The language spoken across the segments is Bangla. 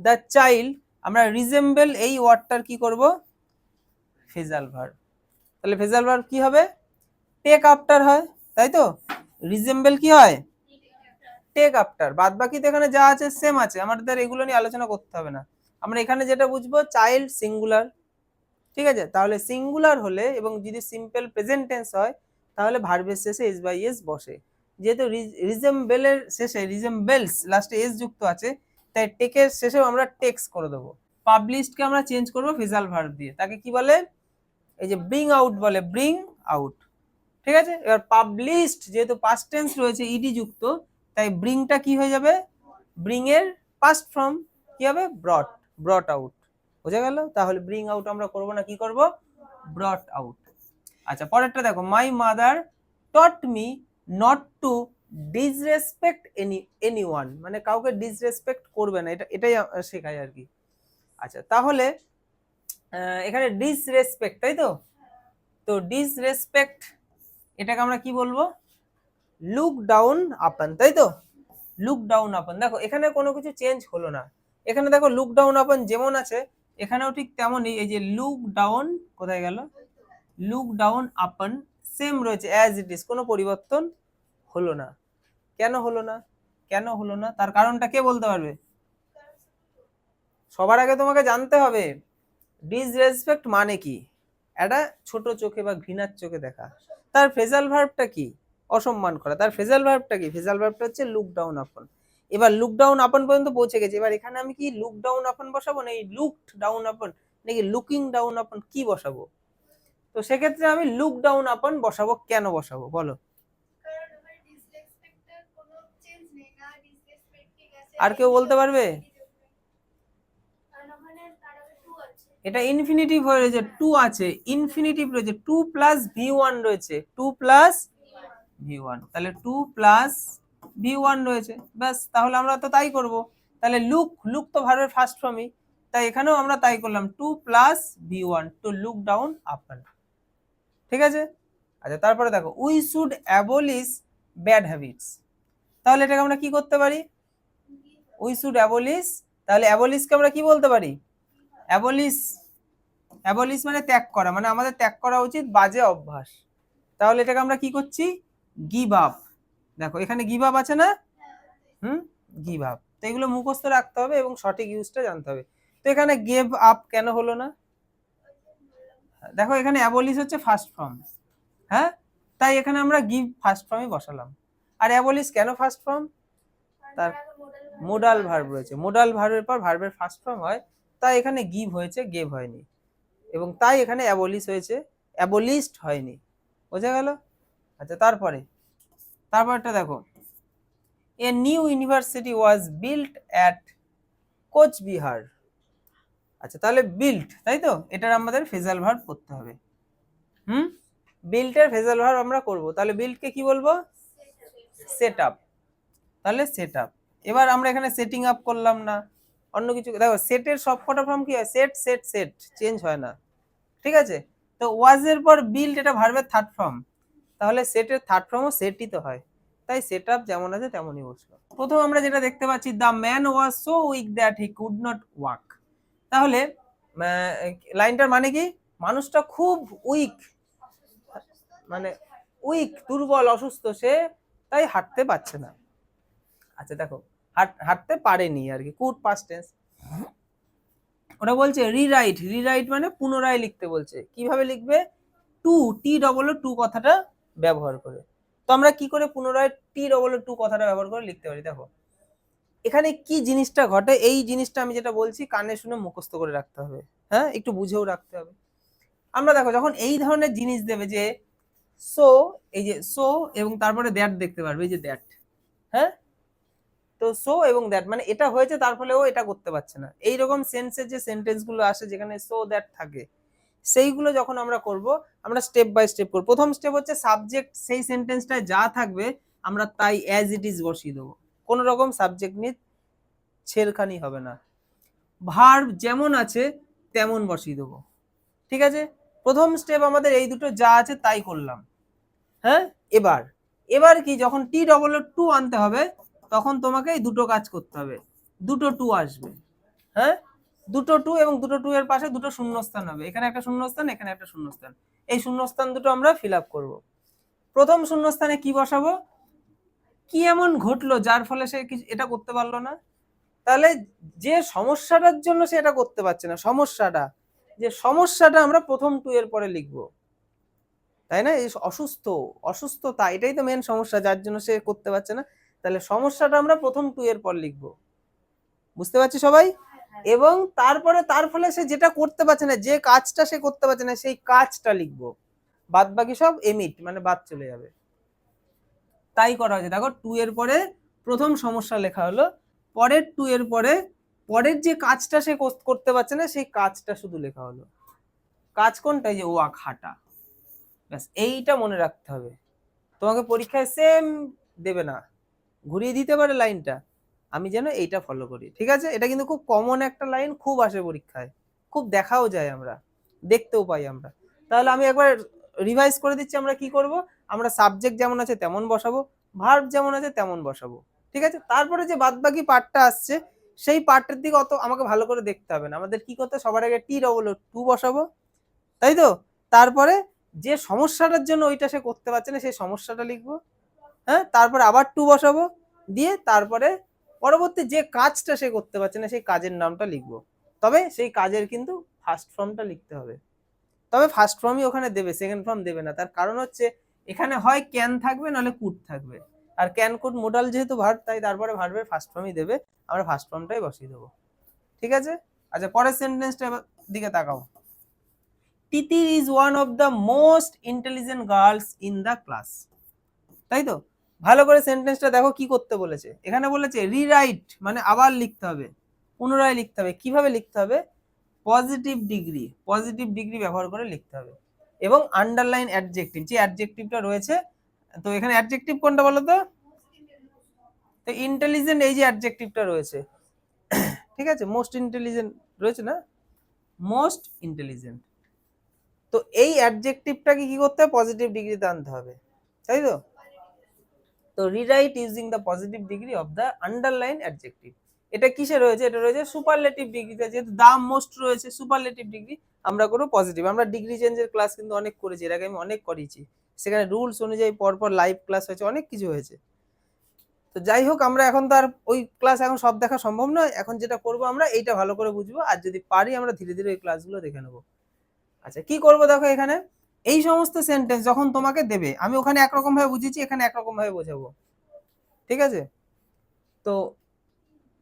দ্য চাইল্ড আমরা রিজেম্বল এই ওয়ার্ডটার কি করব? ফেজাল ভার্ব তাহলে ফেজাল ভার্ব কি হবে? টেক আফটার হয়, তাই তো? রিজেম্বল কি হয়? টেক আফটার বাদ বাকিতে এখানে যা আছে সেম আছে। আমাদের এগুলো নিয়ে আলোচনা করতে হবে না। আমরা এখানে যেটা বুঝব চাইল্ড সিঙ্গুলার ঠিক আছে? তাহলে সিঙ্গুলার হলে এবং যদি সিম্পল প্রেজেন্ট টেন্স হয়, তাহলে ভার্বের শেষে এস বাই এস বসে। যেহেতু রিজেম্বেলের শেষে রিজেম্বেলস লাস্টে এস যুক্ত আছে তাই টেকের শেষেও আমরা টেক্স করে দেবো। পাবলিশডকে আমরা চেঞ্জ করব ফিজাল ভার্ব দিয়ে। তাকে কি বলে? এই যে ব্রিং আউট বলে ব্রিং আউট ঠিক আছে? এবার পাবলিশড যেহেতু পাস্ট টেন্স রয়েছে ইডি যুক্ত, তাই ব্রিংটা কি হয়ে যাবে? ব্রিং এর পাস্ট ফর্ম কি হবে? ব্রট ব্রট আউট বোঝা গেল? তাহলে ব্রিং আউট আমরা করব না, কি করব? ব্রট আউট আচ্ছা পরেরটা দেখো। My mother taught me not to disrespect any anyone মানে কাউকে ডিসরেসপেক্ট করবে না, এটা, এটাই শেখায় আর কি। আচ্ছা তাহলে এখানে ডিসরেসপেক্ট তাই তো? তো ডিসরেসপেক্ট এটাকে আমরা কি বলব? লুক ডাউন আপন তাই তো? লুক ডাউন আপন দেখো, এখানে কোনো কিছু চেঞ্জ হলো না। এখানে দেখো লুক ডাউন আপন যেমন আছে, এখানেও ঠিক তেমনই, এই যে লুক ডাউন কোথায় গেল? লুক ডাউন আপন সেম রয়েছে অ্যাজ ইট ইজ কোনো পরিবর্তন হলো না। কেন হলো না? কেন হলো না? তার কারণটা কে বলতে পারবে? সবার আগে তোমাকে জানতে হবে ডিসরেসপেক্ট মানে কি? এটা ছোট চোখে বা ঘৃণার চোখে দেখা। তার ফেজাল ভার্বটা কি? অসম্মান করা। তার ফেজাল ভার্বটা কি? ফেজাল ভার্বটা হচ্ছে লুক ডাউন আপন এবার লুক ডাউন আপন পর্যন্ত পৌঁছে গেছে। এবার এখানে আমি কি লুক ডাউন আপন বসাবো না এই লুকড ডাউন আপন নাকি লুকিং ডাউন আপন কি বসাবো? তো সেক্ষেত্রে আমি লুক ডাউন আপন বসাবো, কেন বসাবো? বলো। আর কেউ বলতে পারবে? এটা ইনফিনিটিভ হয়ে রয়েছে টু আছে। ইনফিনিটিভ রয়েছে টু প্লাস ভি ওয়ান রয়েছে টু প্লাস ভি ওয়ান তাহলে টু প্লাস ভি ওয়ান রয়েছে। ব্যাস তাহলে আমরা তো তাই করব। তাহলে লুক লুক তো ভার্বের ফার্স্ট ফর্মই তাই এখানেও আমরা তাই করলাম to plus V one to look down upon ঠিক আছে? আচ্ছা তারপরে দেখো we should abolish bad habits তাহলে এটাকে আমরা কি করতে পারি? উই শুড অ্যাবলিশ তাহলে অ্যাবলিশকে আমরা কি বলতে পারি? অ্যাবলিশ অ্যাবলিশ মানে ত্যাগ করা মানে আমাদের ত্যাগ করা উচিত বাজে অভ্যাস। তাহলে এটাকে আমরা কি করছি? Give up. দেখো, এখানে গিভ আপ আছে না? হুম? Give up. তো এগুলো মুখস্থ রাখতে হবে এবং সঠিক ইউজটা জানতে হবে। তো এখানে গেভ আপ কেন হলো না? দেখো, এখানে অ্যাবলিশ হচ্ছে ফার্স্ট ফর্ম। হ্যাঁ? তাই এখানে আমরা গিভ ফার্স্ট ফর্মই বসালাম। আর অ্যাবলিশ কেন ফার্স্ট ফর্ম? তার মোডাল ভার্ব রয়েছে। মোডাল ভার্বের পর ভার্বের ফার্স্ট ফর্ম হয়, তাই এখানে গিভ হয়েছে গেভ হয়নি। এবং তাই এখানে অ্যাবলিশ হয়েছে অ্যাবলিস্ট হয়নি। বোঝা গেল? আচ্ছা তারপরে, তারপরটা দেখো। A new university was built at Coochbehar. আচ্ছা তাহলে বিল্ট তাই তো? এটার আমাদের ফেজাল ভার্ব করতে হবে। হুম? বিল্টের ফেজাল ভার্ব আমরা করব। তাহলে বিল্টকে কি বলব? সেট আপ তাহলে সেট আপ এবার আমরা এখানে সেটিং আপ করলাম না। অন্য কিছু, দেখো সেটের সব কটা ফর্ম কি হয়? সেট সেট সেট চেঞ্জ হয় না। ঠিক আছে? তো ওয়াজের পর বিল্ড এটা ভার্বের থার্ড ফর্ম তাহলে সেটের থার্ড ফর্মও সেটই তো হয়। তাই সেট আপ যেমন আছে তেমনই বসল। প্রথম আমরা যেটা দেখতে পাচ্ছি the man was so weak that he could not walk তাহলে লাইনটার মানে কি? মানুষটা খুব উইক মানে উইক দুর্বল, অসুস্থ সে, তাই হাঁটতে পারছে না। আচ্ছা দেখো হাঁটতে পারেনি আর কি কুড পাস্ট টেন্স ওটা বলছে রিরাইট রিরাইট মানে পুনরায় লিখতে বলছে। কীভাবে লিখবে? টু টি ডবল টু কথাটা ব্যবহার করে। তো আমরা কি করে পুনরায় টি ডবল টু কথাটা ব্যবহার করে লিখতে পারি? দেখো, এখানে কি জিনিসটা ঘটে? এই জিনিসটা আমি যেটা বলছি, কানে শুনে মুখস্থ করে রাখতে হবে। হ্যাঁ একটু বুঝেও রাখতে হবে। আমরা দেখো, যখন এই ধরনের জিনিস দেবে যে সো এই যে সো এবং তারপরে দ্যাট দেখতে পারবে, এই যে দ্যাট হ্যাঁ? তো সো এবং দ্যাট মানে এটা হয়েছে তার ফলে ও এটা করতে পারছে না। এই রকম সেন্সের যে সেন্টেন্সগুলো আসে যেখানে সো দ্যাট থাকে, সেইগুলো যখন আমরা করব, আমরা স্টেপ বাই স্টেপ করব। প্রথম স্টেপ হচ্ছে সাবজেক্ট সেই সেন্টেন্সটায় যা থাকবে, আমরা তাই অ্যাজ ইট ইজ বসিয়ে দেবো। কোনো রকম সাবজেক্ট নিয়ে ছেড়খানি হবে না। ভার্ব যেমন আছে, তেমন বসিয়ে দেবো। ঠিক আছে? প্রথম স্টেপ আমাদের এই দুটো যা আছে তাই করলাম। হ্যাঁ? এবার এবার কি, যখন টি ডবল টু আনতে হবে তখন তোমাকে এই দুটো কাজ করতে হবে। দুটো টু আসবে। হ্যাঁ? দুটো টু এবং দুটো টু এর পাশে দুটো শূন্যস্থান হবে। এখানে একটা শূন্যস্থান, এখানে একটা শূন্যস্থান। এই শূন্যস্থান দুটো আমরা ফিল আপ করব। প্রথম শূন্যস্থানে কি বসাবো? কি এমন ঘটলো যার ফলে সে এটা করতে পারল না? তাহলে যে সমস্যাটার জন্য সে এটা করতে পারছে না, সমস্যাটা। যে সমস্যাটা আমরা প্রথম টু এর পরে লিখব। তাই না? এই অসুস্থ, অসুস্থতা, এটাই তো মেন সমস্যা, যার জন্য সে করতে পারছে না। তাহলে সমস্যাটা আমরা প্রথম টু এর পর লিখব। বুঝতে পারছি সবাই? এবং তারপরে তার ফলে সে যেটা করতে পারছে না, যে কাজটা সে করতে পারছে না, সেই কাজটা লিখব। বাদ বাকি সব এমিট মানে বাদ চলে যাবে। তাই করা হয়েছে। দেখো টু এর পরে প্রথম সমস্যা লেখা হলো। পরের টু এর পরে পরের যে কাজটা সে কর- করতে পারছে না, সেই কাজটা শুধু লেখা হলো। কাজ কোনটা? যে ও খাটা ব্যাস, এইটা মনে রাখতে হবে। তোমাকে পরীক্ষায় সেম দেবে না। ঘুরিয়ে দিতে পারে লাইনটা, আমি যেন এইটা ফলো করি। ঠিক আছে? এটা কিন্তু খুব কমন একটা লাইন খুব আসে পরীক্ষায়। খুব দেখাও যায় আমরা, দেখতেও পাই আমরা। তাহলে আমি একবার রিভাইজ করে দিচ্ছি আমরা কি করব? আমরা সাবজেক্ট যেমন আছে তেমন বসাবো ভার্ব যেমন আছে তেমন বসাবো। ঠিক আছে? তারপরে যে বাদবাকি পার্টটা আসছে, সেই পার্টের দিকে অত আমাকে ভালো করে দেখতে হবে না। আমাদের কি করতে সবার আগে টি ডবল টু বসাবো। তাই তো? তারপরে যে সমস্যাটার জন্য ওইটা সে করতে পারছে না, সেই সমস্যাটা লিখব। হ্যাঁ তারপরে আবার টু বসাবো, দিয়ে তারপরে পরবর্তী যে কাজটা সে করতে পারছে না, সেই কাজের নামটা লিখব। তবে সেই কাজের কিন্তু ফার্স্ট ফর্মটা লিখতে হবে। তবে ফার্স্ট ফর্মই ওখানে দেবে সেকেন্ড ফর্ম দেবে না। তার কারণ হচ্ছে, এখানে হয় ক্যান থাকবে, নাহলে কুড থাকবে। আর ক্যান কুড মোডাল যেহেতু ভার্ব তাই তারপরে ভার্বের ফার্স্ট ফর্মই দেবে। আমরা ফার্স্ট ফর্মটাই বসিয়ে দেবো। ঠিক আছে? আচ্ছা পরের সেন্টেন্সটা দিকে তাকাও। Titir is one of the most intelligent girls in the class তাই তো? ভালো করে সেন্টেন্সটা দেখো কি করতে বলেছে। এখানে বলেছে রিরাইট মানে আবার লিখতে হবে। পুনরায় লিখতে হবে। কীভাবে লিখতে হবে? পজিটিভ ডিগ্রি পজিটিভ ডিগ্রি ব্যবহার করে লিখতে হবে। এবং আন্ডারলাইন অ্যাডজেক্টিভ যে অ্যাডজেক্টিভটা রয়েছে, তো এখানে অ্যাডজেক্টিভ কোনটা বলো তো? তো ইন্টেলিজেন্ট এই যে অ্যাডজেক্টিভটা রয়েছে, ঠিক আছে? মোস্ট ইন্টেলিজেন্ট রয়েছে না? মোস্ট ইন্টেলিজেন্ট তো এই অ্যাডজেক্টিভটাকে কি করতে হবে? পজিটিভ ডিগ্রিতে আনতে হবে। তাই তো? তো rewrite using the positive degree of the underline adjective এটা কিসে রয়েছে? এটা রয়েছে সুপারলেটিভ ডিগ্রিতে যেহেতু দাম মোস্ট রয়েছে সুপারলেটিভ ডিগ্রি আমরা করব পজিটিভ আমরা ডিগ্রি চেঞ্জের ক্লাস কিন্তু অনেক করেছি, এর আগে আমি অনেক করিয়েছি সেখানে রুলস অনুযায়ী পরপর লাইভ ক্লাস হয়েছে, অনেক কিছু হয়েছে। তো যাই হোক, আমরা এখন তার ওই ক্লাস এখন সব দেখা সম্ভব নয়। এখন যেটা করব আমরা, এইটা ভালো করে বুঝব। আর যদি পারি, আমরা ধীরে ধীরে ওই ক্লাসগুলো দেখে নেব। আচ্ছা কি করব দেখো এখানে? এই সমস্ত সেন্টেন্স যখন তোমাকে দেবে, আমি ওখানে একরকম ভাবে বুঝেছি এখানে একরকম ভাবে বোঝাবো। ঠিক আছে? তো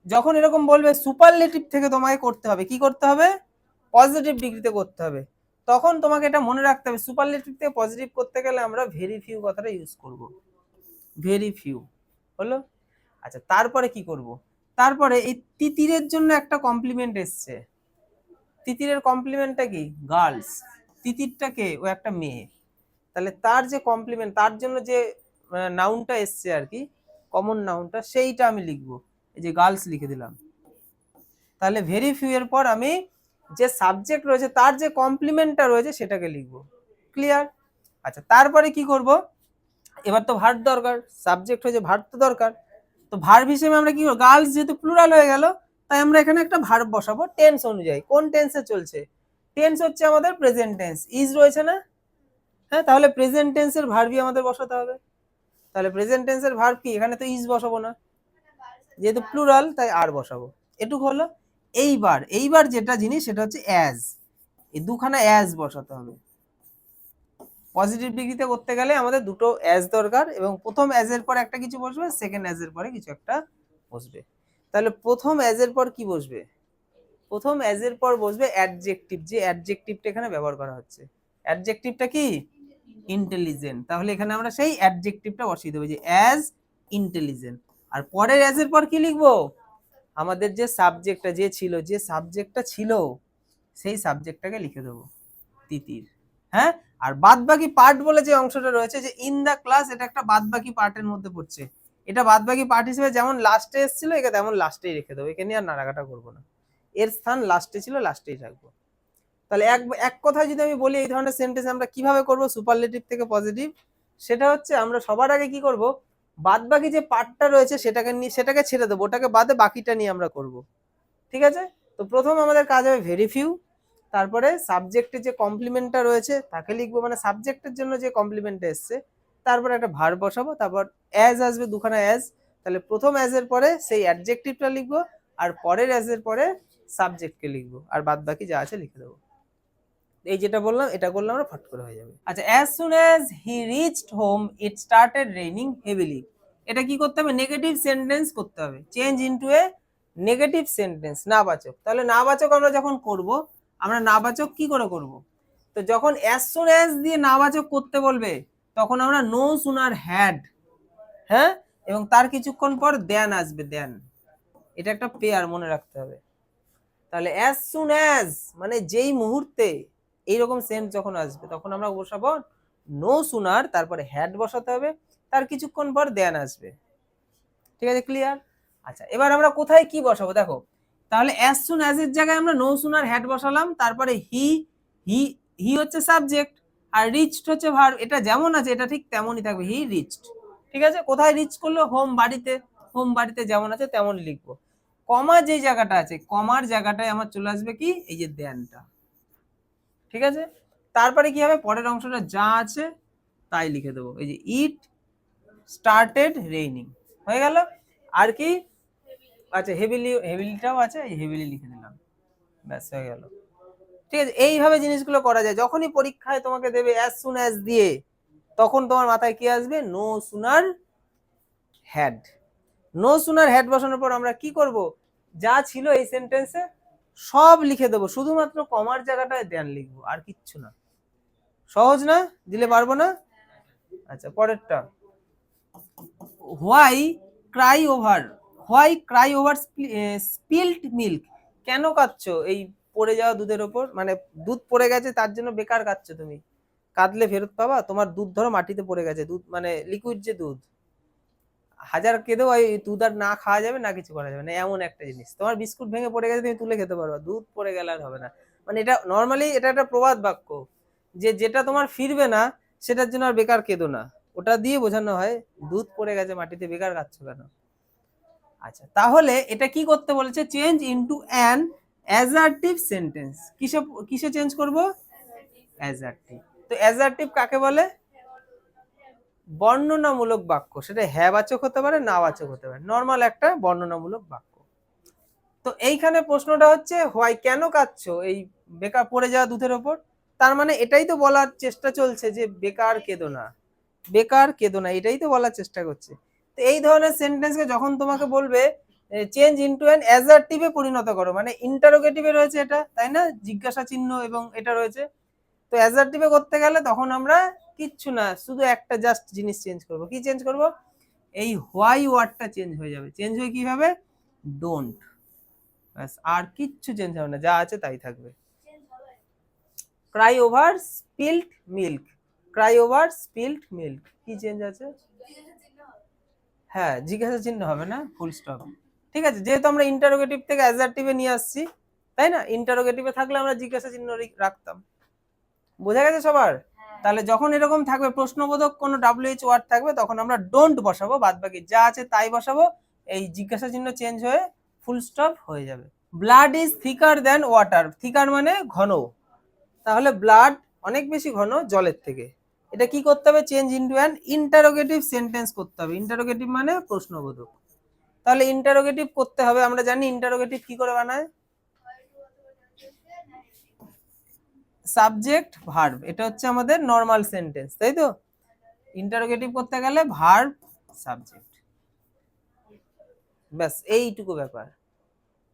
যখন এরকম বলবে সুপারলেটিভ থেকে তোমাকে করতে হবে, কি করতে হবে? পজিটিভ ডিগ্রিতে করতে হবে। তখন তোমাকে এটা মনে রাখতে হবে সুপারলেটিভ থেকে পজিটিভ করতে গেলে আমরা ভেরি ফিউ কথাটা ইউজ করব। ভেরি ফিউ হলো? আচ্ছা তারপরে কি করব? তারপরে এই তিতিরের জন্য একটা কমপ্লিমেন্ট এসছে। তিতিরের কমপ্লিমেন্টটা কি? গার্লস তিতিরটা কে ও একটা মেয়ে। তাহলে তার যে কমপ্লিমেন্ট তার জন্য যে নাউনটা এসছে আর কি কমন নাউনটা সেইটা আমি লিখব। এই যে গার্লস লিখে দিলাম। তাহলে ভেরি ফিউ এর পর আমি যে সাবজেক্ট রয়েছে, তার যে কমপ্লিমেন্টটা রয়েছে, সেটাকে লিখব। ক্লিয়ার আচ্ছা তারপরে কি করব? এবার তো ভার্ব দরকার সাবজেক্ট হয়েছে ভার্ব তো দরকার। তো ভার্ব হিসেবে আমরা কি গার্লস যেহেতু প্লুরাল হয়ে গেল, তাই আমরা এখানে একটা ভার্ব বসাবো টেন্স অনুযায়ী। কোন টেন্সে চলছে? টেন্স হচ্ছে আমাদের প্রেজেন্ট টেন্স ইজ রয়েছে না? হ্যাঁ তাহলে প্রেজেন্ট টেন্সের ভার্বই আমাদের বসাতে হবে। তাহলে প্রেজেন্ট টেন্সের ভার্ব কি? এখানে তো ইজ বসাবো না। যেহেতু প্লুরাল তাই আর বসাবো। এটুকু হলো এইবার। এইবার যেটা জিনিস, সেটা হচ্ছে অ্যাজ এই দুখানা অ্যাজ বসাতে হবে। পজিটিভ ডিগ্রিতে করতে গেলে আমাদের দুটো অ্যাজ দরকার এবং প্রথম অ্যাজ এর পর একটা কিছু বসবে সেকেন্ড অ্যাজ এর পরে কিছু একটা বসবে। তাহলে প্রথম অ্যাজ এর পর কি বসবে? প্রথম অ্যাজ এর পর বসবে অ্যাডজেক্টিভ যে অ্যাডজেক্টিভটা এখানে ব্যবহার করা হচ্ছে। অ্যাডজেক্টিভটা কি? ইন্টেলিজেন্ট তাহলে এখানে আমরা সেই অ্যাডজেক্টিভটা বসিয়ে দেবো যে অ্যাজ ইন্টেলিজেন্ট আর পরের অ্যাজ এর পর কি লিখব? আমাদের যে সাবজেক্টটা যে ছিল, যে সাবজেক্টটা ছিল, সেই সাবজেক্টটাকে লিখে দেবো তিতির। হ্যাঁ? আর বাদ বাকি পার্ট বলে যে অংশটা রয়েছে যে ইন দা ক্লাস এটা একটা বাদ বাকি পার্টের মধ্যে পড়ছে। এটা বাদ বাকি পার্ট হিসেবে যেমন লাস্টে এসেছিল এটা তেমন লাস্টেই রেখে দেবো। এখানে আর নাড়াকাটা করব না। এর স্থান লাস্টে ছিল লাস্টেই রাখব তাহলে এক এক কথায় যদি আমি বলি এই ধরনের সেন্টেন্স আমরা কীভাবে করব সুপারলেটিভ থেকে পজিটিভ সেটা হচ্ছে আমরা সবার আগে কি করব বাদ বাকি যে পার্টটা রয়েছে সেটাকে নিয়ে সেটাকে ছেড়ে দেবো, ওটাকে বাদে বাকিটা নিয়ে আমরা করব। ঠিক আছে? তো প্রথম আমাদের কাজ হবে ভেরি ফিউ তারপরে সাবজেক্টে যে কমপ্লিমেন্টটা রয়েছে, তাকে লিখব মানে সাবজেক্টের জন্য যে কমপ্লিমেন্টটা এসছে, তারপরে একটা ভার বসাবো, তারপর অ্যাজ আসবে দুখানা অ্যাজ তাহলে প্রথম অ্যাজের পরে সেই অ্যাডজেক্টিভটা লিখব, আর পরের অ্যাজের পরে সাবজেক্টকে লিখব, আর বাদ বাকি যা আছে লিখে দেবো। এই যেটা বললাম, এটা করলে আমরা ফট করে হয়ে যাবে। আচ্ছা as soon as he reached home it started raining heavily এটা কি করতে হবে? নেগেটিভ সেন্টেন্স করতে হবে। Change into a negative sentence নাবাচক। তাহলে নাবাচক আমরা যখন করব, আমরা নাবাচক কি করে করব? তো যখন অ্যাজ সুন অ্যাজ দিয়ে নাবাচক করতে বলবে, তখন আমরা নো সুনার হ্যাড হ্যাঁ? এবং তার কিছুক্ষণ পর দেন আসবে দেন এটা একটা পেয়ার মনে রাখতে হবে। তাহলে অ্যাজ সুন অ্যাজ মানে যেই মুহূর্তে এইরকম সেন্ট যখন আসবে, তখন আমরা বসাবো নো সুনার তারপরে হ্যাড বসাতে হবে, তার কিছুক্ষণ পর দেন আসবে। ঠিক আছে ক্লিয়ার আচ্ছা এবার আমরা কোথায় কি বসাবো? দেখো, তাহলে অ্যাজ সুন অ্যাজ এর জায়গায় আমরা নো সুনার হ্যাড বসালাম, তারপরে হি হি হি হচ্ছে সাবজেক্ট আর রিচড হচ্ছে ভার এটা যেমন আছে, এটা ঠিক তেমনই থাকবে হি রিচড ঠিক আছে, কোথায় রিচ করল? হোম বাড়িতে হোম বাড়িতে যেমন আছে তেমনই লিখব। কমা যে জায়গাটা আছে, কমার জায়গাটায় আমার চলে আসবে কি? এই যে দেনটা। ঠিক আছে? তারপরে কি হবে? পরের অংশটা যা আছে, তাই লিখে দেবো। এই যে ইট স্টার্টেড রেইনিং হয়ে গেল? আর কি? আচ্ছা হেভিলি হেভিলিটাও আছে, এই হেভিলি লিখে দিলাম। ব্যাস, হয়ে গেল। ঠিক আছে? এইভাবে জিনিসগুলো করা যায়। যখনই পরীক্ষায় তোমাকে দেবে অ্যাজ সুন অ্যাজ দিয়ে, তখন তোমার মাথায় কি আসবে? No sooner had no sooner had বসানোর পর আমরা কি করব? যা ছিল এই সেন্টেন্সে সব লিখে দেবো। শুধুমাত্র কমার জায়গাটায় দেন লিখব, আর কিচ্ছু না। সহজ না? দিলে পারব না? আচ্ছা পরেরটা। Why cry over why cry over spilled milk কেন কাঁদছো? এই পড়ে যাওয়া দুধের ওপর? মানে দুধ পড়ে গেছে, তার জন্য বেকার কাঁদছো তুমি। কাঁদলে ফেরত পাবা? তোমার দুধ ধরো মাটিতে পড়ে গেছে, দুধ মানে লিকুইড যে দুধ। হাজার কেঁদেও দুধ আর না খাওয়া যাবে, না কিছু করা যাবে না। এমন একটা জিনিস। তোমার বিস্কুট ভেঙে পড়ে গেছে, তুমি তুলে খেতে পারবা। দুধ পড়ে গেলে আর হবে না। মানে এটা নর্মালি এটা একটা প্রবাদ বাক্য যে যেটা তোমার ফিরবে না, সেটার জন্য আর বেকার কেঁদো না। ওটা দিয়ে বোঝানো হয়, দুধ পড়ে গেছে মাটিতে, বেকার কাচ্ছ কেন? আচ্ছা তাহলে এটা কি করতে বলেছে? Change into an assertive sentence কিসে কিসে চেঞ্জ করব? অ্যাজার্টিভ তো অ্যাজার্টিভ কাকে বলে? বর্ণনামূলক বাক্য। সেটা হ্যাবাচক হতে পারে, নাবাচক হতে পারে। নর্মাল একটা বর্ণনামূলক বাক্য। তো এইখানে প্রশ্নটা হচ্ছে, হোয়াই কেন কাঁদছো? এই বেকার পড়ে যাওয়া দুধের ওপর। তার মানে এটাই তো বলার চেষ্টা চলছে যে বেকার কেঁদো না। বেকার কেঁদো না, এটাই তো বলার চেষ্টা করছে। তো এই ধরনের সেন্টেন্সকে যখন তোমাকে বলবে চেঞ্জ ইনটু অ্যান অ্যাজার্টিভে পরিণত করো। মানে ইন্টারোগেটিভে রয়েছে এটা, তাই না? জিজ্ঞাসা চিহ্ন এবং এটা রয়েছে। তো অ্যাজার্টিভে করতে গেলে তখন আমরা কিচ্ছু না, শুধু একটা জাস্ট জিনিস চেঞ্জ করব। কি চেঞ্জ করব? এই হোয়াই ওয়ার্ডটা চেঞ্জ হয়ে যাবে। চেঞ্জ হয়ে কি হবে ডোন্ট ব্যাস, আর কিচ্ছু চেঞ্জ হবে না, যা আছে তাই থাকবে। Cry over spilled milk cry over spilled milk কি চেঞ্জ আছে? হ্যাঁ জিজ্ঞাসা চিহ্ন হবে না ফুল স্টপ ঠিক আছে, যেহেতু আমরা ইন্টারোগেটিভ থেকে অ্যাজার্টিভে নিয়ে আসছি, তাই না? ইন্টারোগেটিভে থাকলে আমরা জিজ্ঞাসা চিহ্ন রাখতাম। বোঝা গেছে সবার? তাহলে যখন এরকম থাকবে প্রশ্নবোধক কোনো ডাব্লিউএইচ ওয়ার্ড থাকবে তখন আমরা ডোন্ট বসাবো বাদ বাকি যা আছে তাই বসাবো এই জিজ্ঞাসা চিহ্ন চেঞ্জ হয়ে ফুল স্টপ হয়ে যাবে। Blood is thicker than water thicker মানে ঘন। তাহলে ব্লাড অনেক বেশি ঘন জলের থেকে। এটা কি করতে হবে? Change into an interrogative sentence করতে হবে। ইন্টারোগেটিভ মানে প্রশ্নবোধক। তাহলে ইন্টারোগেটিভ করতে হবে। আমরা জানি ইন্টারোগেটিভ কি করে বানায়? সাবজেক্ট ভার্ব, এটা হচ্ছে আমাদের নর্মাল সেন্টেন্স তাই তো? ইন্টারোগেটিভ করতে গেলে ভার্ব, সাবজেক্ট। ব্যাস, এইটুকু ব্যাপার।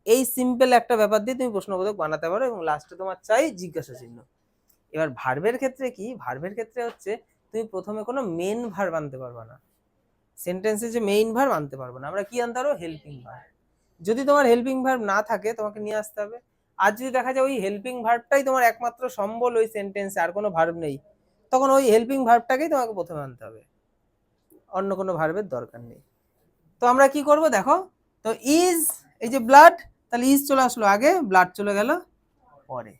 এই সিম্পল একটা ব্যাপার দিয়ে তুমি প্রশ্নবোধক বানাতে পারো এবং লাস্টে তোমার চাই জিজ্ঞাসা চিহ্ন। এবার ভার্বের ক্ষেত্রে কি? ভার্বের ক্ষেত্রে হচ্ছে তুমি প্রথমে কোনো মেন ভার্ব আনতে পারবে না। সেন্টেন্সে যে মেইন ভার্ব আনতে পারব না। আমরা কি আনতে পারব? হেল্পিং ভার্ব যদি তোমার হেল্পিং ভার্ব না থাকে, তোমাকে নিয়ে আসতে হবে। আর যদি দেখা যায় ওই হেল্পিং ভার্বটাই তোমার একমাত্র সম্বল ওই সেন্টেন্সে আর কোনো ভার্ব নেই, তখন ওই হেল্পিং ভার্বটাকেই তোমাকে প্রথমে আনতে হবে। অন্য কোনো ভার্বের দরকার নেই। তো আমরা কি করব দেখো? তো ইজ এই যে ব্লাড তাহলে ইজ চলে আসলো আগে ব্লাড চলে গেল পরে।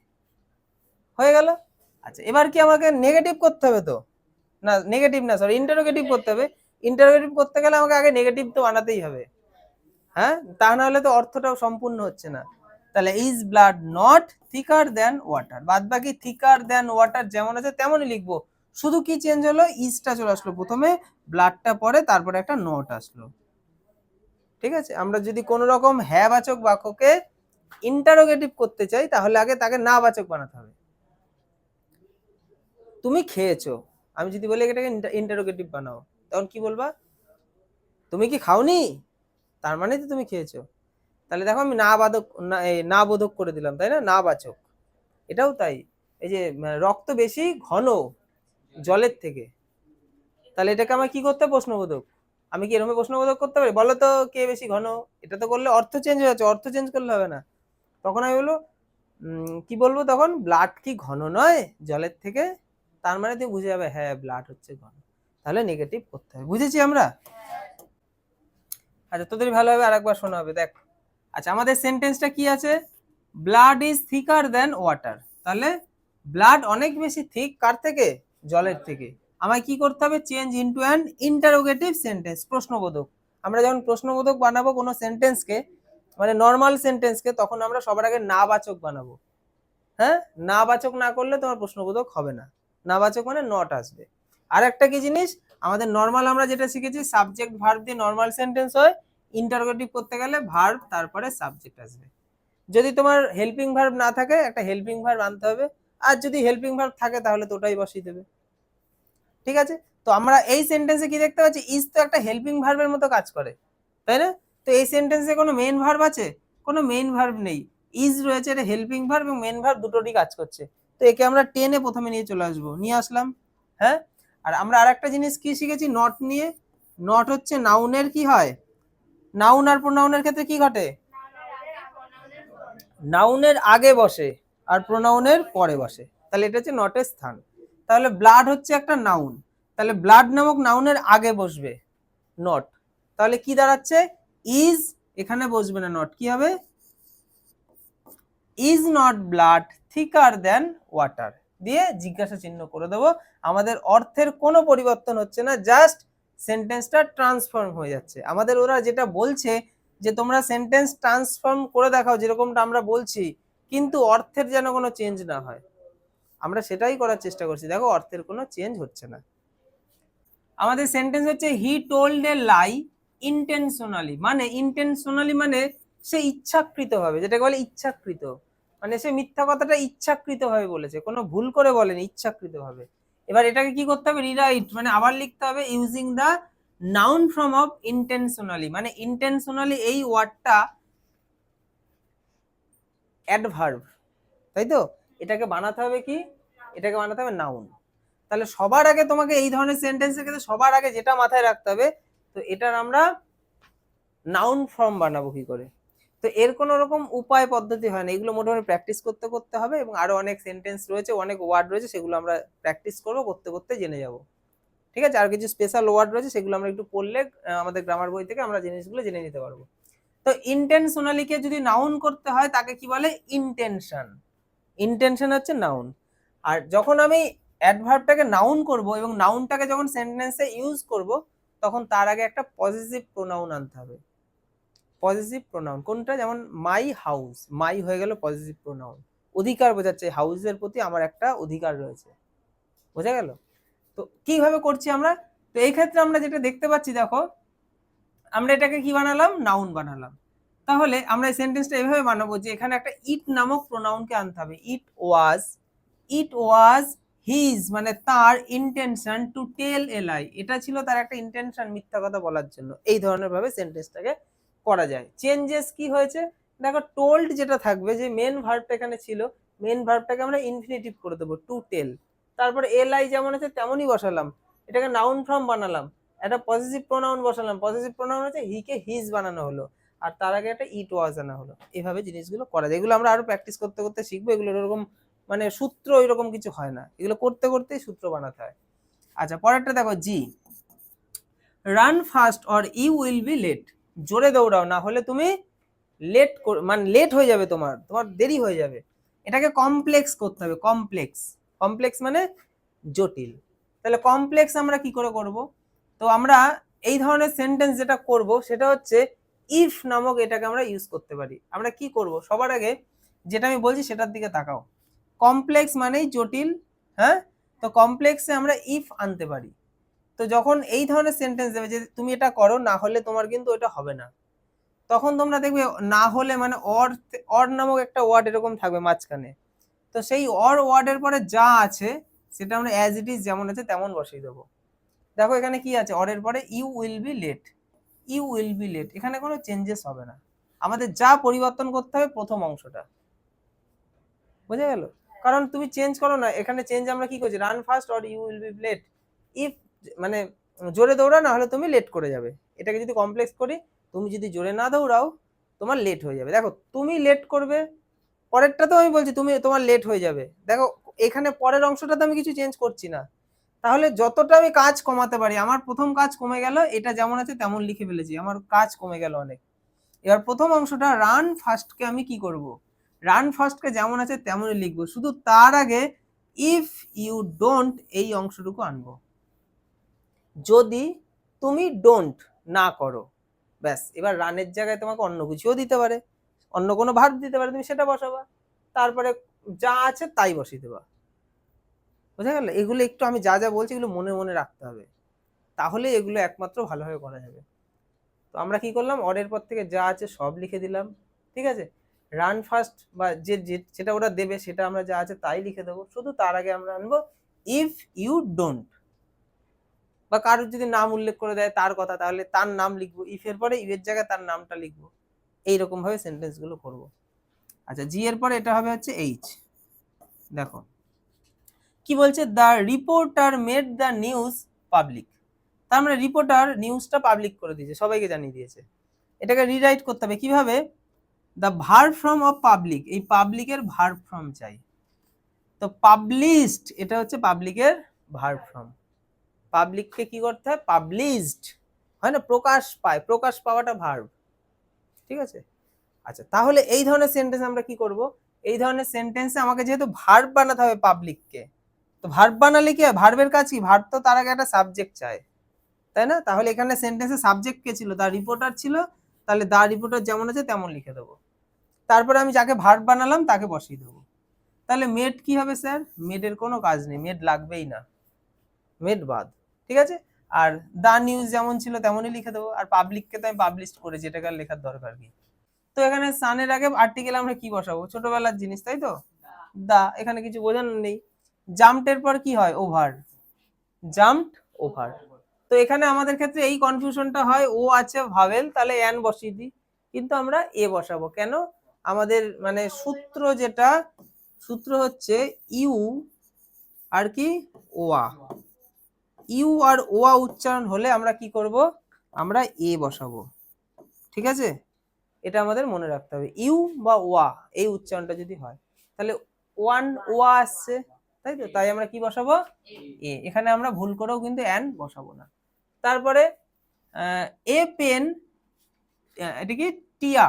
হয়ে গেল? আচ্ছা এবার কি আমাকে নেগেটিভ করতে হবে তো? না নেগেটিভ না সরি ইন্টারোগেটিভ করতে হবে। ইন্টারোগেটিভ করতে গেলে আমাকে আগে নেগেটিভ তো বানাতেই হবে। হ্যাঁ? তা না হলে তো অর্থটাও সম্পূর্ণ হচ্ছে না। তাহলে is blood not thicker than water বাদ বাকি থিকার দেন ওয়াটার যেমন আছে তেমনই লিখব। শুধু কি চেঞ্জ হলো? ইজটা চলে আসলো প্রথমে ব্লাডটা পরে তারপরে একটা নট আসলো। ঠিক আছে? আমরা যদি কোনো রকম হ্যাঁ বাচক বাক্যকে ইন্টারোগেটিভ করতে চাই, তাহলে আগে তাকে না বাচক বানাতে হবে। তুমি খেয়েছো। আমি যদি বলি এটাকে ইন্টারোগেটিভ বানাও, তখন কি বলবা? তুমি কি খাওনি? তার মানে তো তুমি খেয়েছো। তাহলে দেখো আমি না বাদক, না বোধক করে দিলাম, তাই না? না বাচক। এটাও তাই। এই যে রক্ত বেশি ঘন জলের থেকে। তাহলে এটাকে আমার কি করতে? প্রশ্নবোধক। আমি কি এরকম প্রশ্নবোধক করতে পারি? বলো তো, কে বেশি ঘন? এটা তো করলে অর্থ চেঞ্জ হয়ে যাচ্ছে। অর্থ চেঞ্জ করলে হবে না। তখন আমি বলব কি বলব তখন? ব্লাড কি ঘন নয়, জলের থেকে? তার মানে তুমি বুঝে যাবে হ্যাঁ ব্লাড হচ্ছে ঘন। তাহলে নেগেটিভ করতে হবে। বুঝেছি আমরা? আচ্ছা তোদের ভালোভাবে আরেকবার শোনা হবে। দেখ। আচ্ছা আমাদের সেন্টেন্সটা কি আছে? Blood is thicker than water তাহলে ব্লাড অনেক বেশি থিক কার থেকে? জলের থেকে। আমায় কি করতে হবে? Change into an interrogative sentence প্রশ্নবোধক। আমরা যখন প্রশ্নবোধক বানাবো কোনো সেন্টেন্সকে মানে নর্মাল সেন্টেন্সকে তখন আমরা সবার আগে না বাচক বানাবো। হ্যাঁ? না বাচক না করলে তোমার প্রশ্নবোধক হবে না। না বাচক মানে নট আসবে। আর একটা কি জিনিস? আমাদের নর্মাল আমরা যেটা শিখেছি সাবজেক্ট ভার্ব দিয়ে নর্মাল সেন্টেন্স হয় ইন্টারোগেটিভ করতে গেলে ভার্ব তারপরে সাবজেক্ট আসবে। যদি তোমার হেল্পিং ভার্ব না থাকে, একটা হেল্পিং ভার্ব আনতে হবে। আর যদি হেল্পিং ভার্ব থাকে, তাহলে তো ওটাই বসিয়ে দেবে। ঠিক আছে? তো আমরা এই সেন্টেন্সে কি দেখতে পাচ্ছি? ইজ তো একটা হেল্পিং ভার্বের মতো কাজ করে, তাই না? তো এই সেন্টেন্সে কোনো মেন ভার্ব আছে? কোনো মেন ভার্ব নেই। ইজ রয়েছে এটা হেল্পিং ভার্ব এবং মেন ভার্ব দুটোরই কাজ করছে। তো একে আমরা টেনে প্রথমে নিয়ে চলে আসব। নিয়ে আসলাম। হ্যাঁ? আর আমরা আরেকটা জিনিস কি শিখেছি? নট নিয়ে। নট হচ্ছে নাউনের কি হয়? নাউন আর প্রোনাউনের ক্ষেত্রে কি ঘটে? নাউনের আগে বসে আর প্রোনাউনের পরে বসে। তাহলে এটা হচ্ছে নটের স্থান। তাহলে ব্লাড হচ্ছে একটা নাউন। তাহলে ব্লাড নামক নাউনের আগে বসবে নট। তাহলে কি দাঁড়াচ্ছে? ইজ, এখানে বসবে না নট, কি হবে? Is not blood thicker than water. দিয়ে জিজ্ঞাসা চিহ্ন করে দেবো। আমাদের অর্থের কোনো পরিবর্তন হচ্ছে না, জাস্ট সেন্টেন্সটা ট্রান্সফর্ম হয়ে যাচ্ছে। আমাদের ওরা যেটা বলছে যে, তোমরা সেন্টেন্স ট্রান্সফর্ম করে দেখাও, যেরকমটা আমরা বলছি, কিন্তু অর্থের যেন কোনো চেঞ্জ না হয়। আমরা সেটাই করার চেষ্টা করছি। দেখো, অর্থের কোনো চেঞ্জ হচ্ছে না। আমাদের সেন্টেন্স হচ্ছে he told a lie intentionally মানে ইন্টেনশনালি মানে সে ইচ্ছাকৃতভাবে, যেটাকে বলে ইচ্ছাকৃত। মানে সে মিথ্যা কথাটা ইচ্ছাকৃতভাবে বলেছে। কোনো ভুল করে বলেনি, ইচ্ছাকৃতভাবে। এবার এটাকে কি করতে হবে? রিরাইট মানে আবার লিখতে হবে using the noun from of intentionally মানে ইন্টেনশনালি এই ওয়ার্ডটা অ্যাডভার্ব তাই তো? এটাকে বানাতে হবে কি? এটাকে বানাতে হবে নাউন তাহলে সবার আগে তোমাকে এই ধরনের সেন্টেন্সের ক্ষেত্রে সবার আগে যেটা মাথায় রাখতে হবে, তো এটার আমরা নাউন ফর্ম বানাবো কি করে? তো এর কোনো রকম উপায় পদ্ধতি হয় না। এগুলো মোটামুটি প্র্যাকটিস করতে করতে হবে এবং আরও অনেক সেন্টেন্স রয়েছে, অনেক ওয়ার্ড রয়েছে, সেগুলো আমরা প্র্যাকটিস করব, করতে করতে জেনে যাব। ঠিক আছে? আর কিছু স্পেশাল ওয়ার্ড রয়েছে, সেগুলো আমরা একটু পড়লে আমাদের গ্রামার বই থেকে আমরা জিনিসগুলো জেনে নিতে পারব। তো ইন্টেনশনালিকে যদি নাউন করতে হয়, তাকে কি বলে? ইন্টেনশন ইন্টেনশন হচ্ছে নাউন আর যখন আমি অ্যাডভার্বটাকে নাউন করব এবং নাউনটাকে যখন সেন্টেন্সে ইউজ করব, তখন তার আগে একটা পজিটিভ প্রোনাউন আনতে হবে। পজিটিভ প্রোনাউন কোনটা? যেমন মাই হাউস মাই হয়ে গেল পজিটিভ প্রোনাউন অধিকার বোঝাচ্ছে হাউসের প্রতি আমার একটা অধিকার রয়েছে। বোঝা গেল? তো কীভাবে করছি আমরা? তো এই ক্ষেত্রে আমরা যেটা দেখতে পাচ্ছি, দেখো, আমরা এটাকে কি বানালাম? নাউন বানালাম। তাহলে আমরা এই সেন্টেন্সটা এভাবে বানাবো যে এখানে একটা ইট নামক প্রোনাউনকে আনতে হবে। ইট ওয়াজ ইট ওয়াজ হিজ মানে তার intention to tell a lie এটা ছিল তার একটা ইন্টেনশন মিথ্যা কথা বলার জন্য। এই ধরনের ভাবে সেন্টেন্সটাকে করা যায়। চেঞ্জেস কি হয়েছে? দেখো টোল্ড যেটা থাকবে যে মেন ভার্বটা এখানে ছিল মেন ভার্বটাকে আমরা ইনফিনিটিভ করে দেবো টু টেল তারপর এল আই যেমন আছে তেমনই বসালাম। এটাকে নাউন ফর্ম বানালাম। একটা পজিটিভ প্রোনাউন বসালাম। পজিটিভ প্রোনাউন হচ্ছে হিকে হিজ বানানো হলো। আর তার আগে একটা ইট ওয়াজ আনা হলো। এভাবে জিনিসগুলো করা যায়। এগুলো আমরা আরও প্র্যাকটিস করতে করতে শিখব। এগুলো এরকম মানে সূত্র এরকম কিছু হয় না। এগুলো করতে করতেই সূত্র বানাতে হয়। আচ্ছা পরেরটা দেখো G run fast or you will be late জোরে দৌড়াও, না হলে তুমি লেট মানে লেট হয়ে যাবে তোমার তোমার দেরি হয়ে যাবে। এটাকে কমপ্লেক্স করতে হবে কমপ্লেক্স কমপ্লেক্স মানে জটিল। তাহলে কমপ্লেক্স আমরা কি করে করব? তো আমরা এই ধরনের সেন্টেন্স যেটা করব, সেটা হচ্ছে ইফ নামক এটাকে আমরা ইউজ করতে পারি। আমরা কি করব? সবার আগে যেটা আমি বলছি সেটার দিকে তাকাও। কমপ্লেক্স মানেই জটিল হ্যাঁ? তো কমপ্লেক্সে আমরা ইফ আনতে পারি। তো যখন এই ধরনের সেন্টেন্স দেবে যে তুমি এটা করো, না হলে তোমার কিন্তু ওটা হবে না। তখন তোমরা দেখবে না হলে মানে অর অর নামক একটা ওয়ার্ড এরকম থাকবে মাঝখানে। তো সেই অর ওয়ার্ডের পরে যা আছে, সেটা আমরা অ্যাজ ইট ইজ যেমন আছে তেমন বসিয়ে দেবো। দেখো এখানে কি আছে? অরের পরে you will be late you will be late এখানে কোনো চেঞ্জেস হবে না। আমাদের যা পরিবর্তন করতে হবে প্রথম অংশটা। বোঝা গেল? কারণ তুমি চেঞ্জ করো না। এখানে চেঞ্জ আমরা কি করছি? Run first or you will be late if মানে জোরে দৌড়া না হলে তুমি লেট করে যাবে। এটাকে যদি কমপ্লেক্স করি, তুমি যদি জোরে না দৌড়াও, তোমার লেট হয়ে যাবে। দেখো, তুমি লেট করবে, পরেরটা তো আমি বলছি, তুমি, তোমার লেট হয়ে যাবে। দেখো, এখানে পরের অংশটাতে আমি কিছু চেঞ্জ করছি না। তাহলে যতটা আমি কাজ কমাতে পারি, আমার প্রথম কাজ কমে গেল, এটা যেমন আছে তেমন লিখে ফেলেছি, আমার কাজ কমে গেল অনেক। এবার প্রথম অংশটা রান ফার্স্টকে আমি কি করব? রান ফার্স্টকে যেমন আছে তেমনই লিখব। শুধু তার আগে ইফ ইউ ডোন্ট এই অংশটুকু আনব। যদি তুমি ডোন্ট না করো, ব্যাস, এবার রানের জায়গায় তোমাকে অন্য কিছুও দিতে পারে, অন্য কোনো ভার্ব দিতে পারে, তুমি সেটা বসাবা, তারপরে যা আছে তাই বসিয়ে দেবা। বোঝা গেল? এগুলো একটু আমি যা যা বলছি এগুলো মনে মনে রাখতে হবে। তাহলে এগুলো একমাত্র ভালোভাবে করা যাবে। তো আমরা কি করলাম? অর্ডের পর থেকে যা আছে সব লিখে দিলাম, ঠিক আছে? রান ফার্স্ট বা যে- যেটা ওরা দেবে, সেটা আমরা যা আছে তাই লিখে দেবো। শুধু তার আগে আমরা আনব ইফ ইউ ডোন্ট বা কারোর যদি নাম উল্লেখ করে দেয় তার কথা, তাহলে তার নাম লিখব ইফ এর পরে ইউ জায়গায় তার নামটা লিখব। এইরকম ভাবে সেন্টেন্সগুলো করব। আচ্ছা জি এর পরে এটা হবে হচ্ছে এইচ দেখো, কি বলছে? The reporter made the news public তার মানে রিপোর্টার নিউজটা পাবলিক করে দিয়েছে, সবাইকে জানিয়ে দিয়েছে। এটাকে রিরাইট করতে হবে। কীভাবে? The verb from of public এই পাবলিকের ভার ফ্রম চাই। তো পাবলিশড এটা হচ্ছে পাবলিকের ভার ফ্রম পাবলিককে কি করতে হয়? পাবলিশড হয় না? প্রকাশ পায়। প্রকাশ পাওয়াটা ভার্ব ঠিক আছে? আচ্ছা তাহলে এই ধরনের সেন্টেন্স আমরা কি করব? এই ধরনের সেন্টেন্সে আমাকে যেহেতু ভার্ব বানাতে হবে পাবলিককে তো ভার্ব বানালে কি হয়? ভার্বের কাজ কি? ভার্ব তো তার আগে একটা সাবজেক্ট চায়, তাই না? তাহলে এখানে সেন্টেন্সে সাবজেক্ট কে ছিল? তার রিপোর্টার ছিল, তাহলে দা রিপোর্টার যেমন আছে তেমন লিখে দেবো। তারপরে আমি যাকে ভার্ব বানালাম তাকে বসিয়ে দেবো। তাহলে মেড কি হবে স্যার মেডের কোনো কাজ নেই মেড লাগবেই না। মেড বাদ। ঠিক আছে? আর দা নিউজ যেমন ছিল তেমনই লিখে দেবো। আর পাবলিককে তো আমি পাবলিশ করেছি এটাকে আর লেখার দরকার কি? তো এখানে সানের আগে আর্টিকেল আমরা কি বসাবো? ছোটবেলার জিনিস তাই তো? দা এখানে কিছু বোঝানোর নেই। জাম্পটের পর কি হয়? ওভার জাম্পড ওভার তো এখানে আমাদের ক্ষেত্রে এই কনফিউশনটা হয় ও আছে ভাবেল তাহলে অ্যান বসিয়ে দিই। কিন্তু আমরা এ বসাবো। কেন? আমাদের মানে সূত্র যেটা সূত্র হচ্ছে ইউ আর কি? ওয়া ইউ আর ওয়া উচ্চারণ হলে আমরা কি করব? আমরা এ বসাবো। ঠিক আছে? এটা আমাদের মনে রাখতে হবে। ইউ বা ওয়া এই উচ্চারণটা যদি হয়। তাহলে ওয়ান ওয়া আসছে, তাই তো? তাই আমরা কি বসাবো? এ। এখানে আমরা ভুল করেও কিন্তু অ্যান বসাবো না। তারপরে এ পেন এটা কি? Tia.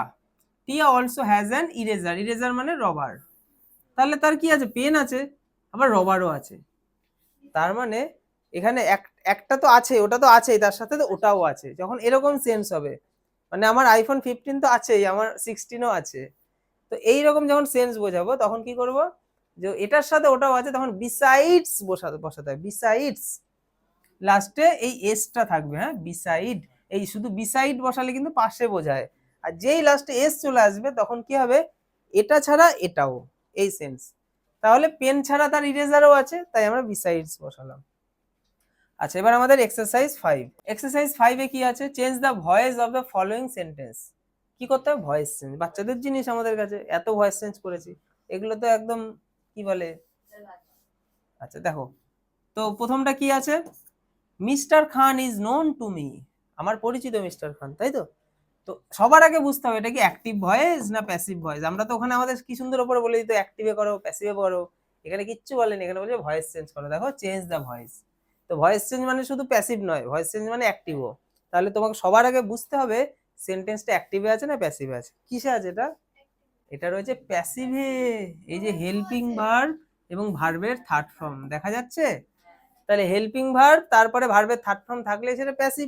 Tia also has an eraser. Eraser মানে রবার। তাহলে তার কি আছে? পেন আছে। আবার রবারও আছে। তার মানে এখানে এক- একটা তো আছে, ওটা তো আছেই, তার সাথে তো ওটাও আছে। যখন এরকম সেন্স হবে মানে আমার আইফোন ফিফটিন তো আছেই, আমার সিক্সটিনও আছে। তো এই রকম যখন সেন্স বোঝাবো, তখন কি করব? যে এটার সাথে ওটাও আছে, তখন বিসাইডস বসাতে বসাতে হয় বিসাইডস লাস্টে এই এসটা থাকবে হ্যাঁ? বিসাইড এই শুধু বিসাইড বসালে কিন্তু পাশে বোঝায়। আর যেই লাস্টে এস চলে আসবে, তখন কি হবে? এটা ছাড়া এটাও, এই সেন্স তাহলে পেন ছাড়া তার ইরেজারও আছে, তাই আমরা বিসাইডস বসালাম। আচ্ছা এবার আমাদের এক্সারসাইজ ফাইভ এক্সারসাইজ ফাইভে কি আছে? Change the voice of the following sentence কি করতে হবে? ভয়েস চেঞ্জ বাচ্চাদের জিনিস আমাদের কাছে। এত ভয়েস চেঞ্জ করেছি। এগুলো তো একদম কি বলে? আচ্ছা দেখো। তো প্রথমটা কি আছে? Mister Khan is known to me আমার পরিচিত মিস্টার খান তাই তো? তো সবার আগে বুঝতে হবে, এটা কি অ্যাক্টিভ ভয়েস না প্যাসিভ ভয়েস আমরা তো ওখানে আমাদের কি সুন্দর উপরে বলে দিত অ্যাক্টিভে করো প্যাসিভে করো এখানে কিচ্ছু বলেনি, এখানে বলছে ভয়েস চেঞ্জ করো। দেখো চেঞ্জ দ্য ভয়েস তো ভয়েস চেঞ্জ মানে শুধু প্যাসিভ নয় ভয়েস চেঞ্জ মানে অ্যাক্টিভও তাহলে তোমাকে সবার আগে বুঝতে হবে সেন্টেন্সটা অ্যাক্টিভে আছে না প্যাসিভে আছে। কিসে আছে এটা? এটা রয়েছে প্যাসিভে এই যে হেল্পিং ভার্ব এবং ভার্বের থার্ড ফর্ম দেখা যাচ্ছে? তাহলে হেল্পিং ভার্ব তারপরে ভার্বের থার্ড ফর্ম থাকলে সেটা প্যাসিভ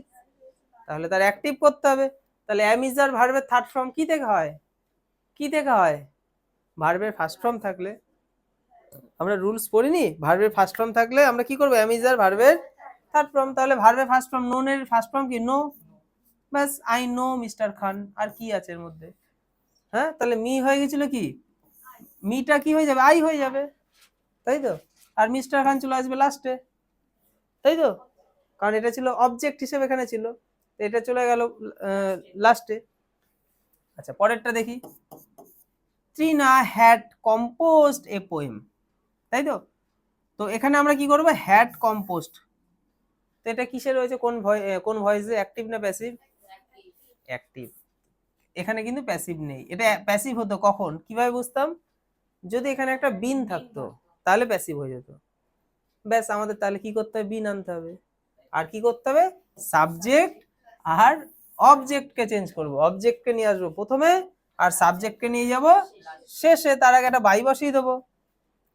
তাহলে তার অ্যাক্টিভ করতে হবে। তাহলে অ্যাম ইজ আর ভার্বের থার্ড ফর্ম কি থেকে হয়? কি থেকে হয়? ভার্বের ফার্স্ট ফর্ম থাকলে। আমরা রুলস পড়িনি ভার্বের ফার্স্ট ফর্ম থাকলে আমরা কি করব? অ্যাম ইজ আর ভার্বের থার্ড ফর্ম তাহলে ভার্বের ফার্স্ট ফর্ম নোনের ফার্স্ট ফর্ম কি? নো ব্যাস আই নো মিস্টার খান, আর কি আছে এর মধ্যে? হ্যাঁ? তাহলে মি হয়ে গেছিল কি? মিটা কি হয়ে যাবে? আই হয়ে যাবে। তাই তো? আর মিস্টার খান চলে আসবে লাস্টে তাই তো? কারণ এটা ছিল অবজেক্ট হিসেবে এখানে ছিল। এটা চলে গেল লাস্টে আচ্ছা পরেরটা দেখি। Trina had composed a poem তাই তো? তো এখানে আমরা কি করব? হ্যাড কম্পোস্ট তো এটা কিসে রয়েছে কোন কোন ভয়েসে অ্যাক্টিভ না প্যাসিভ অ্যাক্টিভ এখানে কিন্তু প্যাসিভ নেই। এটা প্যাসিভ হতো কখন? কীভাবে বুঝতাম? যদি এখানে একটা বিন থাকতো, তাহলে প্যাসিভ হয়ে যেত। ব্যাস, আমাদের তাহলে কি করতে হবে? বিন আনতে হবে। আর কি করতে হবে? সাবজেক্ট আর অবজেক্টকে চেঞ্জ করব। অবজেক্টকে নিয়ে আসব প্রথমে, আর সাবজেক্টকে নিয়ে যাব শেষে। তার আগে একটা বাই বসিয়ে দেবো।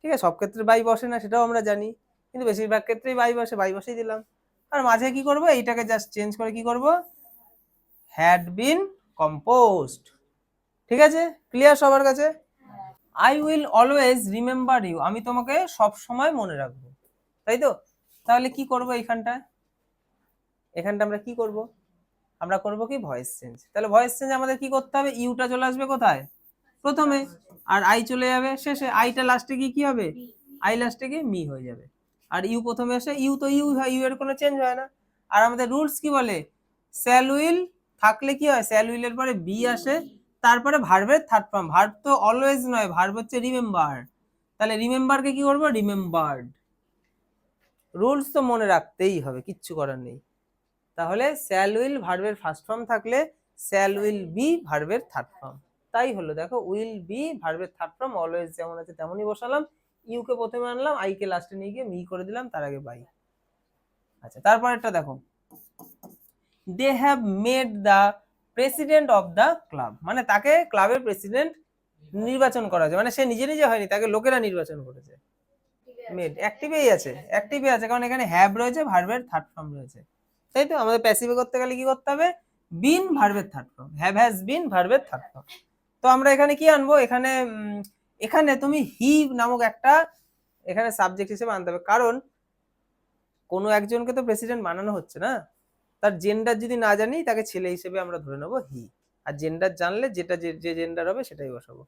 ঠিক আছে, সব ক্ষেত্রে বাই বসে না, সেটাও আমরা জানি। কিন্তু বেশিরভাগ ক্ষেত্রেই বাই বসে, বাই বসেই দিলাম। আর মাঝে কি করব, এইটাকে জাস্ট চেঞ্জ করে কি করব? হ্যাড বিন কম্পোস্ট ঠিক আছে? ক্লিয়ার সবার কাছে? I will always remember you আমি তোমাকে সব সময় মনে রাখব। তাই তো? তাহলে কি করব এইখানটায় এখানটা আমরা কি করব? আমরা করব কি ভয়েস চেঞ্জ তাহলে ভয়েস চেঞ্জ আমাদের কি করতে হবে? ইউটা চলে আসবে কোথায়? প্রথমে, আর আই চলে যাবে, শেষে আইটা লাস্টে গিয়ে কি হবে? আই লাস্টে গিয়ে মি হয়ে যাবে। আর ইউ প্রথমে আসে ইউ তো ইউ হয় ইউ এর কোনো চেঞ্জ হয় না। আর আমাদের রুলস কি বলে? স্যাল উইল থাকলে কি হয়? স্যাল উইলের পরে বি আসে, তারপরে ভার্বের থার্ড ফর্ম ভার্ব তো অলওয়েজ নয় ভার্ব হচ্ছে রিমেম্বার তাহলে রিমেম্বারকে কি করব? রিমেম্বার্ড রুলস তো মনে রাখতেই হবে, কিচ্ছু করার নেই। তাহলে স্যাল উইল ভার্বের ফার্স্ট ফর্ম থাকলে স্যাল উইল বি ভার্বের থার্ড ফর্ম তাই হলো, দেখো উইল বি ভার্বের থার্ড ফর্ম অলওয়েজ যেমন আছে তেমনই বসালাম ইউকে প্রথমে আনলাম আই কে লাস্টে নিয়ে গিয়ে মি করে দিলাম, তার আগে বাই আচ্ছা তারপরেরটা দেখো। They have made the president of the club মানে তাকে ক্লাবের প্রেসিডেন্ট নির্বাচন করা হয়েছে মানে সে নিজে নিজে হয়নি, তাকে লোকেরা নির্বাচন করেছে। মেড অ্যাক্টিভেই আছে অ্যাক্টিভে আছে, কারণ এখানে হ্যাভ রয়েছে ভার্বের থার্ড ফর্ম রয়েছে। তাই তো, আমাদের প্যাসিভে করতে গেলে কি করতে হবে? বিন ভার্বের third form have has been ভার্বের থার্ড ফর্ম তো আমরা এখানে কি আনব? এখানে এখানে তুমি হি নামক একটা এখানে সাবজেক্ট হিসেবে আনতে হবে। কারণ কোনো একজনকে তো প্রেসিডেন্ট বানানো হচ্ছে না। তার জেন্ডার যদি না জানি, তাকে ছেলে হিসেবে আমরা ধরে নেব হি আর জেন্ডার জানলে যেটা যে জেন্ডার হবে সেটাই বসাবো।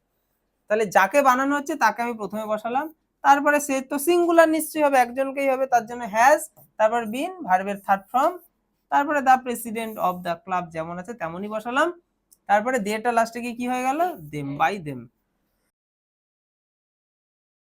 তাহলে যাকে বানানো হচ্ছে তাকে আমি প্রথমে বসালাম। তারপরে সে তো সিঙ্গুলার নিশ্চয়ই হবে, একজনকেই হবে, তার জন্য হ্যাজ তারপর বিন ভার্বের থার্ড ফর্ম তারপরে the president of the club যেমন আছে তেমনই বসালাম। তারপরে দেটা লাস্টে গিয়ে কি হয়ে গেল? Them by them